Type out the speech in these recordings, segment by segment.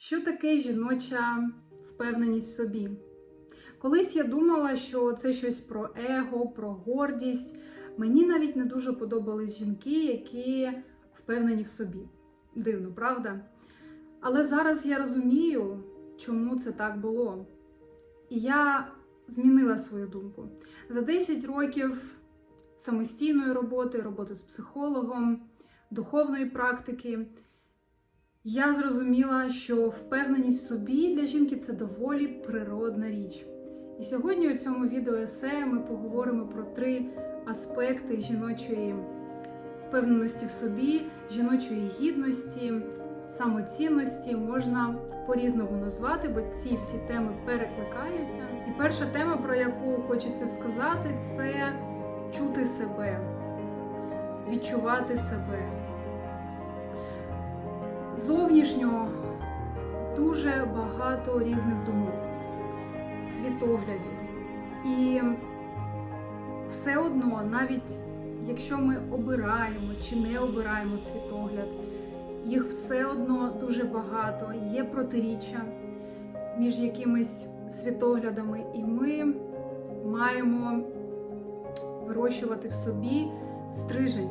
Що таке жіноча впевненість в собі? Колись я думала, що це щось про его, про гордість. Мені навіть не дуже подобались жінки, які впевнені в собі. Дивно, правда? Але зараз я розумію, чому це так було. І я змінила свою думку. За 10 років самостійної роботи, роботи з психологом, духовної практики. Я зрозуміла, що впевненість в собі для жінки це доволі природна річ. І сьогодні у цьому відео есе ми поговоримо про три аспекти жіночої впевненості в собі, жіночої гідності, самоцінності можна по-різному назвати, бо ці всі теми перекликаються. І перша тема, про яку хочеться сказати, це чути себе, відчувати себе. Зовнішньо дуже багато різних думок, світоглядів. І все одно, навіть якщо ми обираємо чи не обираємо світогляд, їх все одно дуже багато, є протиріччя між якимись світоглядами, і ми маємо вирощувати в собі стрижень,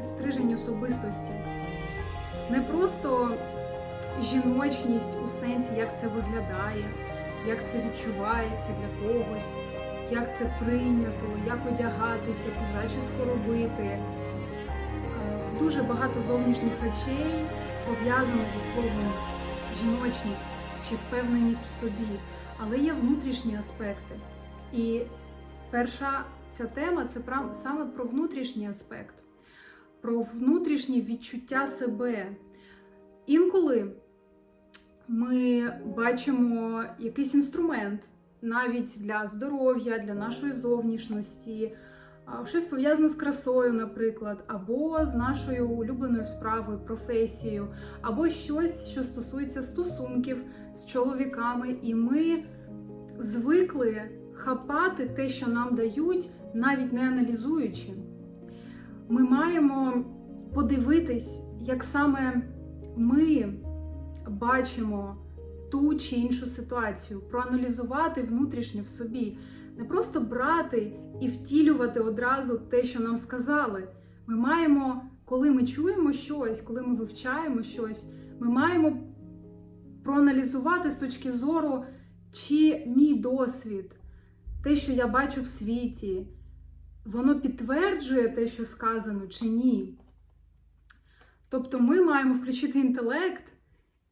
стрижень особистості. Не просто жіночність у сенсі, як це виглядає, як це відчувається для когось, як це прийнято, як одягатись, яку зачіску робити. Е, Дуже багато зовнішніх речей пов'язано зі словом жіночність чи впевненість в собі, але є внутрішні аспекти. І перша ця тема це саме про внутрішній аспект, про внутрішнє відчуття себе. Інколи ми бачимо якийсь інструмент навіть для здоров'я, для нашої зовнішності, щось пов'язане з красою, наприклад, або з нашою улюбленою справою, професією, або щось, що стосується стосунків з чоловіками, і ми звикли хапати те, що нам дають, навіть не аналізуючи. Ми маємо подивитись, як саме ми бачимо ту чи іншу ситуацію, проаналізувати внутрішньо в собі, не просто брати і втілювати одразу те, що нам сказали. Ми маємо, коли ми чуємо щось, коли ми вивчаємо щось, ми маємо проаналізувати з точки зору, чи мій досвід, те, що я бачу в світі, воно підтверджує те, що сказано, чи ні. Тобто ми маємо включити інтелект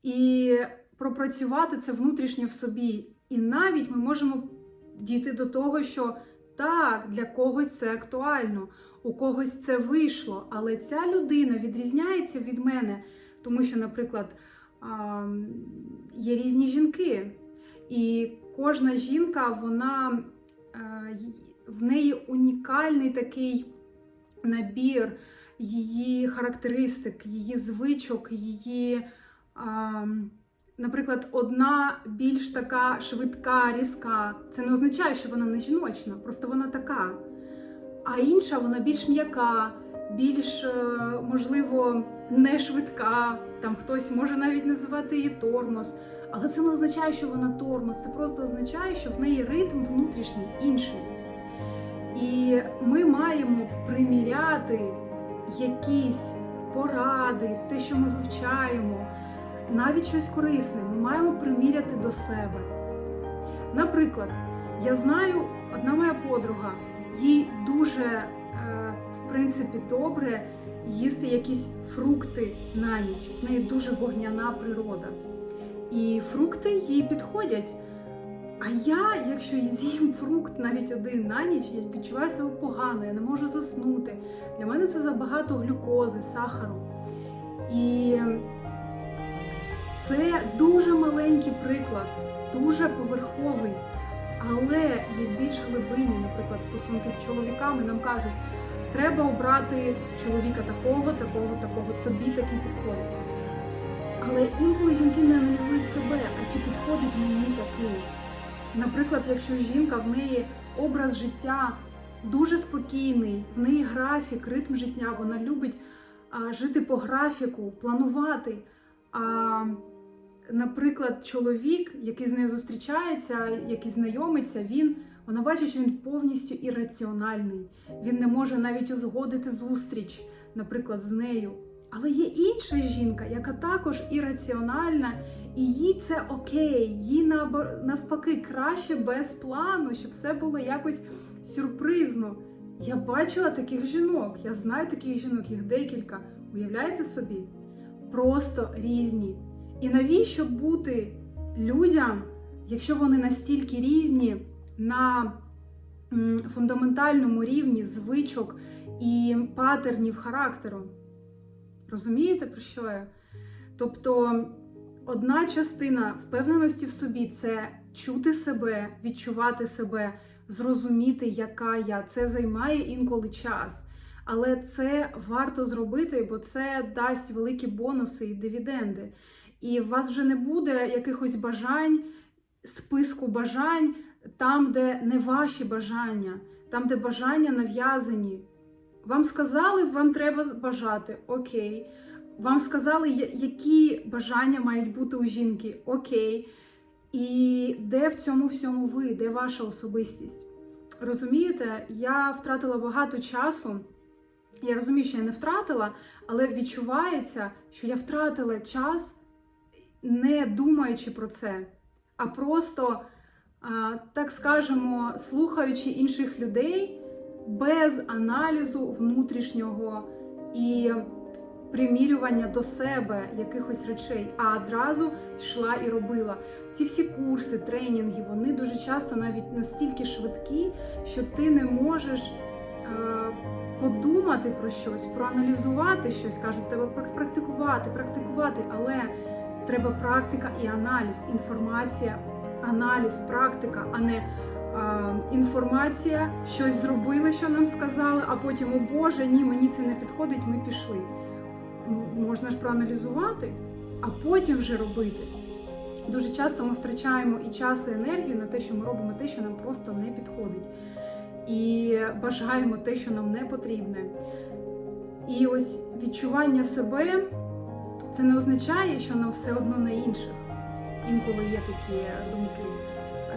і пропрацювати це внутрішньо в собі. І навіть ми можемо дійти до того, що так, для когось це актуально, у когось це вийшло, але ця людина відрізняється від мене, тому що, наприклад, є різні жінки, і кожна жінка, вона е, в неї унікальний такий набір її характеристик, її звичок, її, наприклад, одна більш така швидка, різка. Це не означає, що вона не жіночна, просто вона така. А інша вона більш м'яка, більш, е, можливо, не швидка. Там хтось може навіть називати її тормоз. Але це не означає, що вона тормоз. Це просто означає, що в неї ритм внутрішній інший. І ми маємо приміряти якісь поради, те, що ми вивчаємо, навіть щось корисне, ми маємо приміряти до себе. Наприклад, я знаю, одна моя подруга, їй дуже, е, в принципі, добре їсти якісь фрукти на ніч. В неї дуже вогняна природа. І фрукти їй підходять. А я, якщо з'їм фрукт навіть один на ніч, я відчуваю себе погано, я не можу заснути. Для мене це забагато глюкози, сахару. І це дуже маленький приклад, дуже поверховий, але є більш глибинні, наприклад, стосунки з чоловіками нам кажуть, треба обрати чоловіка такого, такого, такого, тобі такий підходить. Але інколи жінки не аналізують себе, а чи підходить мені такий. Наприклад, якщо жінка в неї образ життя дуже спокійний, в неї графік, ритм життя, вона любить а, жити по графіку, планувати. А наприклад, чоловік, який з нею зустрічається, який знайомиться, він вона бачить, що він повністю ірраціональний. Він не може навіть узгодити зустріч, наприклад, з нею. Але є інша жінка, яка також ірраціональна, і їй це окей, їй навпаки краще без плану, щоб все було якось сюрпризно. Я бачила таких жінок, я знаю таких жінок, їх декілька. Уявляєте собі? Просто різні. І навіщо бути людям, якщо вони настільки різні на фундаментальному рівні звичок і патернів характеру? Розумієте, про що я? Тобто, одна частина впевненості в собі це чути себе, відчувати себе, зрозуміти, яка я. Це займає інколи час. Але це варто зробити, бо це дасть великі бонуси і дивіденди. І у вас вже не буде якихось бажань, списку бажань там, де не ваші бажання, там, де бажання нав'язані. Вам сказали, вам треба бажати, окей. Вам сказали, які бажання мають бути у жінки, окей. І де в цьому всьому ви, де ваша особистість? Розумієте, я втратила багато часу. Я розумію, що я не втратила, але відчувається, що я втратила час, не думаючи про це, а просто, так скажемо, слухаючи інших людей без аналізу внутрішнього і примірювання до себе якихось речей, а одразу йшла і робила. Ці всі курси, тренінги, вони дуже часто навіть настільки швидкі, що ти не можеш. е, подумати про щось, проаналізувати щось, кажуть, треба пр- практикувати, практикувати, але треба практика і аналіз, інформація, аналіз, практика, а не інформація, щось зробили, що нам сказали, а потім, о Боже, ні, мені це не підходить, ми пішли. Можна ж проаналізувати, а потім вже робити. Дуже часто ми втрачаємо і час, і енергію на те, що ми робимо те, що нам просто не підходить і бажаємо те, що нам не потрібне. І ось відчування себе це не означає, що нам все одно на інших. Інколи є такі думки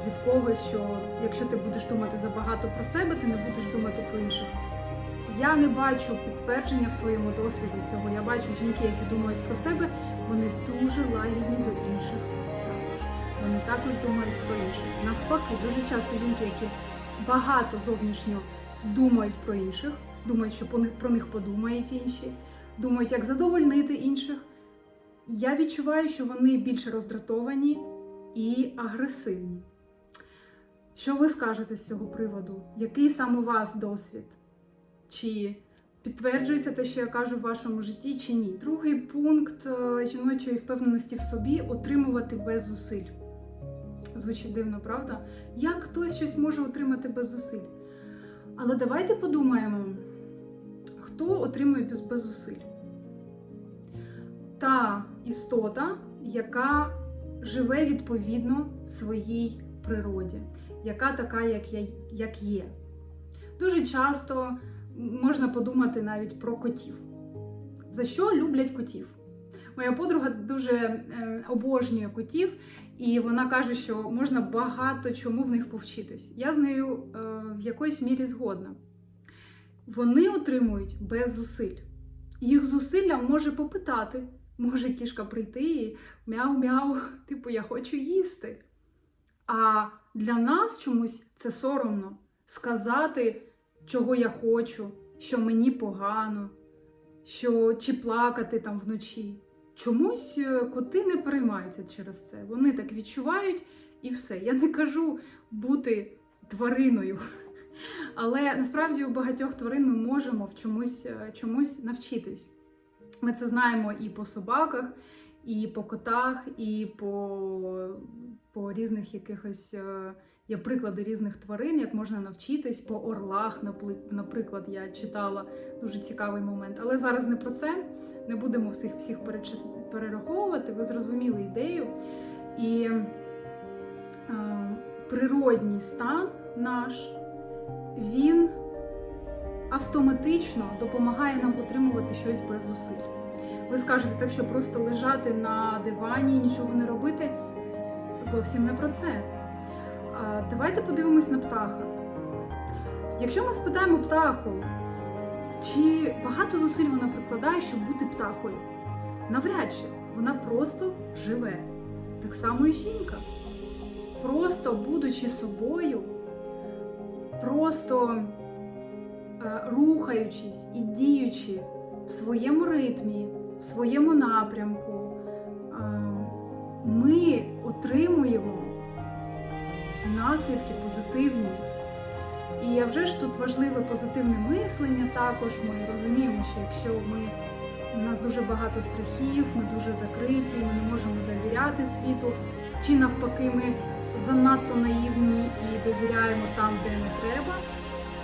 від когось, що якщо ти будеш думати забагато про себе, ти не будеш думати про інших. Я не бачу підтвердження в своєму досвіду цього. Я бачу жінки, які думають про себе, вони дуже лагідні до інших також. Вони також думають про інших. Навпаки, дуже часто жінки, які багато зовнішньо думають про інших, думають, що про них подумають інші, думають, як задовольнити інших. Я відчуваю, що вони більше роздратовані і агресивні. Що ви скажете з цього приводу? Який саме у вас досвід? Чи підтверджується те, що я кажу в вашому житті, чи ні? Другий пункт е, жіночої впевненості в собі отримувати без зусиль. Звучить дивно, правда? Як хтось щось може отримати без зусиль? Але давайте подумаємо, хто отримує без зусиль? Та істота, яка живе відповідно своїй природі, яка така, як, є. Дуже часто можна подумати навіть про котів. За що люблять котів? Моя подруга дуже е, обожнює котів, і вона каже, що можна багато чому в них повчитись. Я з нею е, в якоїсь мірі згодна. Вони отримують без зусиль. Їх зусилля може попитати. Може кішка прийти і мяу-мяу, типу, я хочу їсти. А для нас чомусь це соромно сказати, чого я хочу, що мені погано, що чи плакати там вночі. Чомусь е, коти не переймаються через це. Вони так відчувають і все. Я не кажу бути твариною. Але насправді у багатьох тварин ми можемо в чомусь, е, чомусь навчитись. Ми це знаємо і по собаках, і по котах, і по, по різних якихось е, є приклади різних тварин, як можна навчитись по орлах, наприклад, я читала дуже цікавий момент. Але зараз не про це. Не будемо всіх всіх перераховувати. Ви зрозуміли ідею. І е, природній стан наш, він автоматично допомагає нам отримувати щось без зусиль. Ви скажете, так що просто лежати на дивані і нічого не робити? Зовсім не про це. Давайте подивимось на птаха. Якщо ми спитаємо птаху, чи багато зусиль вона прикладає, щоб бути птахою? Навряд чи вона просто живе. Так само і жінка. Просто будучи собою, просто е, рухаючись і діючи в своєму ритмі, в своєму напрямку, ми отримуємо наслідки позитивні. І вже ж тут важливе позитивне мислення. Також ми розуміємо, що якщо ми у нас дуже багато страхів, ми дуже закриті, ми не можемо довіряти світу, чи навпаки, ми занадто наївні і довіряємо там, де не треба.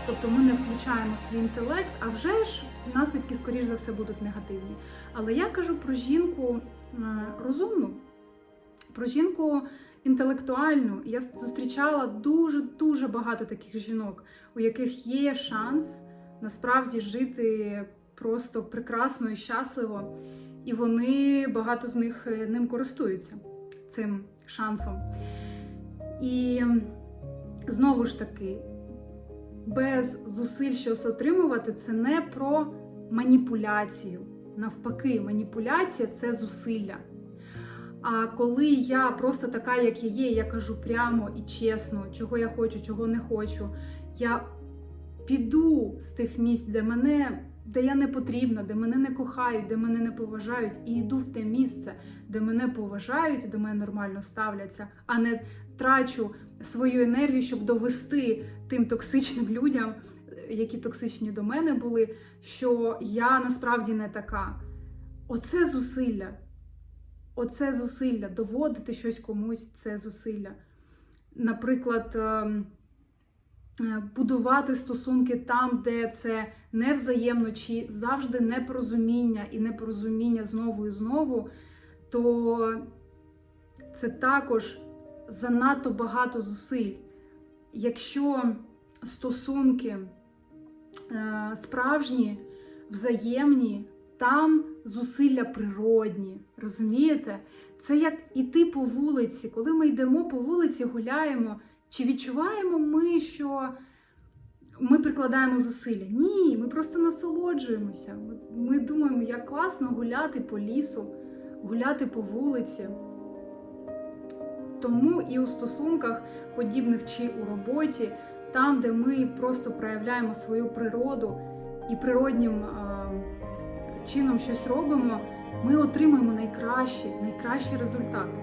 Тобто ми не включаємо свій інтелект, а вже ж наслідки, скоріш за все, будуть негативні. Але я кажу про жінку е, розумну, про жінку інтелектуальну. Я зустрічала дуже дуже багато таких жінок, у яких є шанс насправді жити просто прекрасно і щасливо, і вони багато з них е, ним користуються цим шансом. І знову ж таки, без зусиль щось отримувати, це не про маніпуляцію. Навпаки, маніпуляція це зусилля. А коли я просто така, як я є, я кажу прямо і чесно, чого я хочу, чого не хочу, я піду з тих місць, де мене, де я не потрібна, де мене не кохають, де мене не поважають, і йду в те місце, де мене поважають, до мене нормально ставляться, а не трачу свою енергію, щоб довести тим токсичним людям, які токсичні до мене були, що я насправді не така. Оце зусилля. Оце зусилля, доводити щось комусь це зусилля. Наприклад, ем, е, будувати стосунки там, де це невзаємно, чи завжди непорозуміння і непорозуміння знову і знову, то це також занадто багато зусиль. Якщо стосунки справжні, взаємні, там зусилля природні. Розумієте? Це як іти по вулиці. Коли ми йдемо по вулиці, гуляємо, чи відчуваємо ми, що ми прикладаємо зусилля? Ні, ми просто насолоджуємося. Ми, ми думаємо, як класно гуляти по лісу, гуляти по вулиці. Тому і у стосунках, подібних чи у роботі, там, де ми просто проявляємо свою природу і природнім чином щось робимо, ми отримуємо найкращі, найкращі результати.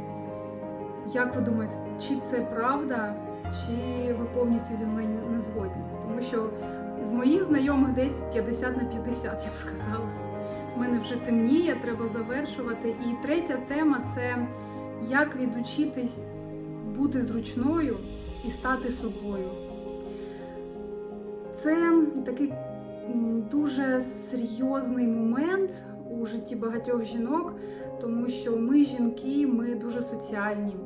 Як ви думаєте, чи це правда, чи ви повністю зі мною не згодні? Тому що з моїх знайомих десь 50 на 50, я б сказала. У мене вже темніє, треба завершувати. І третя тема це як відучитись бути зручною і стати собою. Це такий дуже серйозний момент у житті багатьох жінок, тому що ми, жінки, ми дуже соціальні.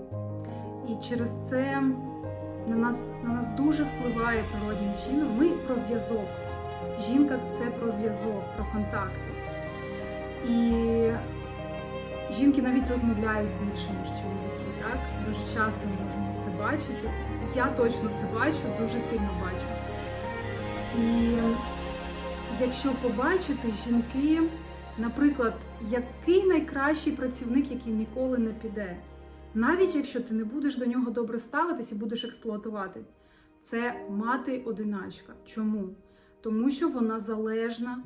І через це на нас, на нас дуже впливає природним чином. Ми про зв'язок. Жінка це про зв'язок, про контакти. І жінки навіть розмовляють більше, ніж чоловіки. Так? Дуже часто ми можемо це бачити. Я точно це бачу, дуже сильно бачу. І якщо побачити жінки, наприклад, який найкращий працівник, який ніколи не піде, навіть якщо ти не будеш до нього добре ставитись і будеш експлуатувати, це мати-одиначка. Чому? Тому що вона залежна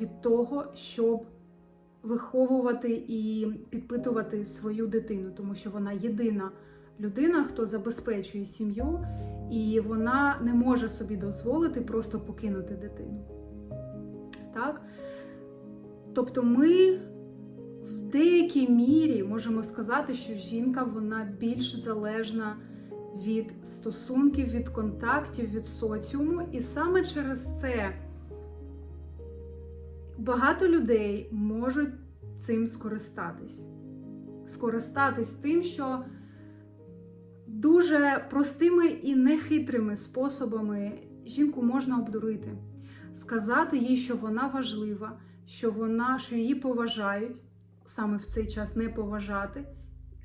від того, щоб виховувати і підпитувати свою дитину, тому що вона єдина людина, хто забезпечує сім'ю, і вона не може собі дозволити просто покинути дитину. Так? Тобто ми в деякій мірі можемо сказати, що жінка вона більш залежна від стосунків, від контактів, від соціуму, і саме через це багато людей можуть цим скористатись. Скористатись тим, що дуже простими і нехитрими способами жінку можна обдурити, сказати їй, що вона важлива, що вона, що її поважають, саме в цей час не поважати,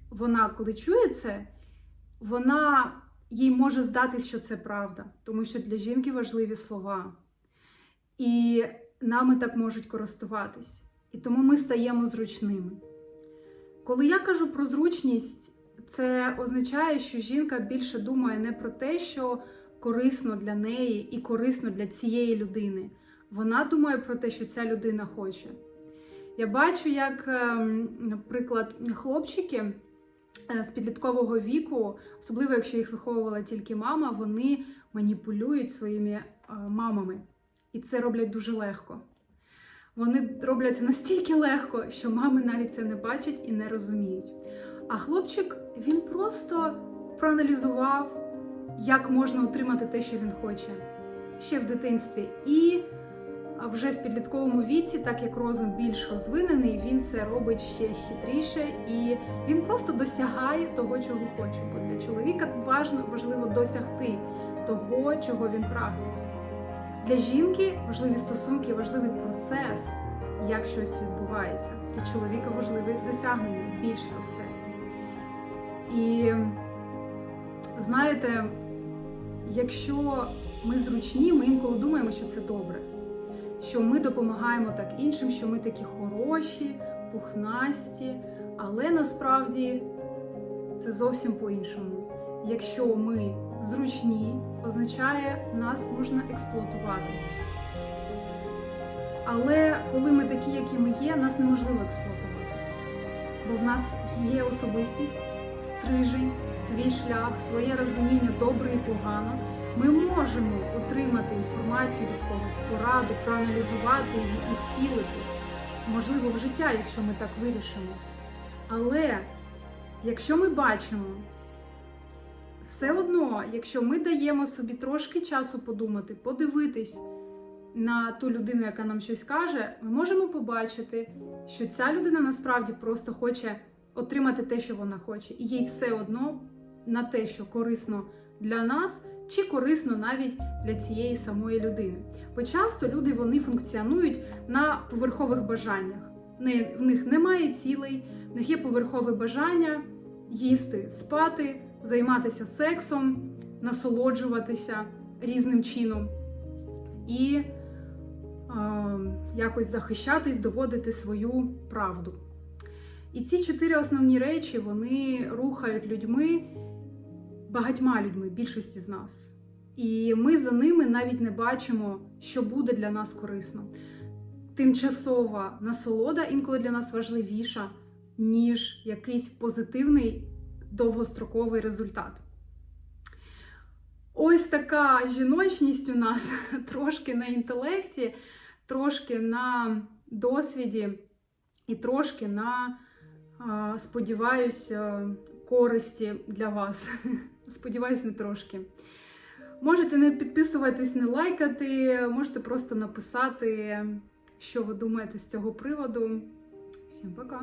вона, коли чує це, вона їй може здатись, що це правда, тому що для жінки важливі слова. І нами так можуть користуватись. І тому ми стаємо зручними. Коли я кажу про зручність, це означає, що жінка більше думає не про те, що корисно для неї і корисно для цієї людини. Вона думає про те, що ця людина хоче. Я бачу, як, ем, наприклад, хлопчики е, з підліткового віку, особливо якщо їх виховувала тільки мама, вони маніпулюють своїми е, мамами. І це роблять дуже легко. Вони роблять це настільки легко, що мами навіть це не бачать і не розуміють. А хлопчик він просто проаналізував, як можна отримати те, що він хоче ще в дитинстві. І вже в підлітковому віці, так як розум більш розвинений, він це робить ще хитріше і він просто досягає того, чого хоче. Бо для чоловіка важливо досягти того, чого він прагне. Для жінки важливі стосунки, важливий процес, як щось відбувається. Для чоловіка важливе досягнення більш за все. І знаєте, якщо ми зручні, ми інколи думаємо, що це добре, що ми допомагаємо так іншим, що ми такі хороші, пухнасті, але насправді це зовсім по-іншому. Якщо ми зручні, означає, нас можна експлуатувати. Але коли ми такі, які ми є, нас неможливо експлуатувати. Бо в нас є особистість, стрижень, свій шлях, своє розуміння добре і погано. Ми можемо отримати інформацію від когось, пораду, проаналізувати її і втілити, можливо, в життя, якщо ми так вирішимо. Але якщо ми бачимо, все одно, якщо ми даємо собі трошки часу подумати, подивитись на ту людину, яка нам щось каже, ми можемо побачити, що ця людина насправді просто хоче отримати те, що вона хоче, і їй все одно на те, що корисно для нас, чи корисно навіть для цієї самої людини. Бо часто люди вони функціонують на поверхових бажаннях. Не- В них немає цілей, в них є поверхове бажання їсти, спати, займатися сексом, насолоджуватися різним чином і е, якось захищатись, доводити свою правду. І ці чотири основні речі вони рухають людьми, багатьма людьми, більшості з нас. І ми за ними навіть не бачимо, що буде для нас корисно. Тимчасова насолода інколи для нас важливіша, ніж якийсь позитивний довгостроковий результат. Ось така жіночність у нас трошки на інтелекті, трошки на досвіді і трошки на, сподіваюсь, е, користі для вас. Сподіваюсь, не трошки. Можете не підписуватись, не лайкати, можете просто написати, що ви думаєте з цього приводу. Всім пока!